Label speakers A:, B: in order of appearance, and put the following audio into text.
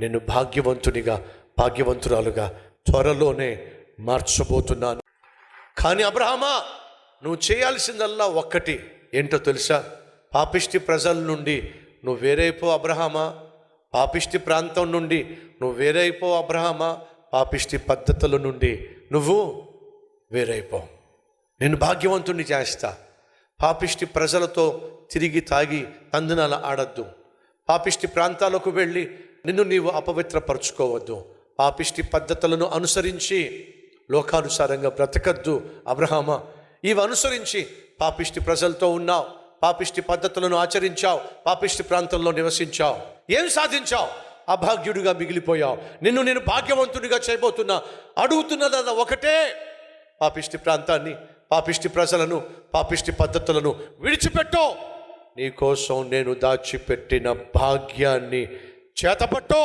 A: నేను భాగ్యవంతునిగా భాగ్యవంతురాలుగా త్వరలోనే మార్చబోతున్నాను. కానీ అబ్రహమా నువ్వు చేయాల్సిందల్లా ఒక్కటి. ఏంటో తెలుసా? పాపిష్టి ప్రజల నుండి నువ్వు వేరైపో అబ్రహమా. పాపిష్టి ప్రాంతం నుండి నువ్వు వేరైపో అబ్రహమా. పాపిష్టి పద్ధతుల నుండి నువ్వు వేరైపో. నేను భాగ్యవంతుణ్ణి చేస్తా. పాపిష్టి ప్రజలతో తిరిగి తాగి తందనాల ఆడద్దు. పాపిష్టి ప్రాంతాలకు వెళ్ళి నిన్ను నీవు అపవిత్రపరచుకోవద్దు. పాపిష్టి పద్ధతులను అనుసరించి లోకానుసారంగా బ్రతకద్దు అబ్రహామా. ఇవి అనుసరించి పాపిష్టి ప్రజలతో ఉన్నావు పాపిష్టి పద్ధతులను ఆచరించావు పాపిష్టి ప్రాంతంలో నివసించావు. ఏం సాధించావు? అభాగ్యుడిగా మిగిలిపోయావు. నిన్ను నేను భాగ్యవంతుడిగా చేయబోతున్నా. అడుగుతున్నదన్న ఒకటే. పాపిష్టి ప్రాంతాన్ని పాపిష్టి ప్రజలను పాపిష్టి పద్ధతులను విడిచిపెట్టో. నీకోసం నేను దాచిపెట్టిన భాగ్యాన్ని చేతపట్టు.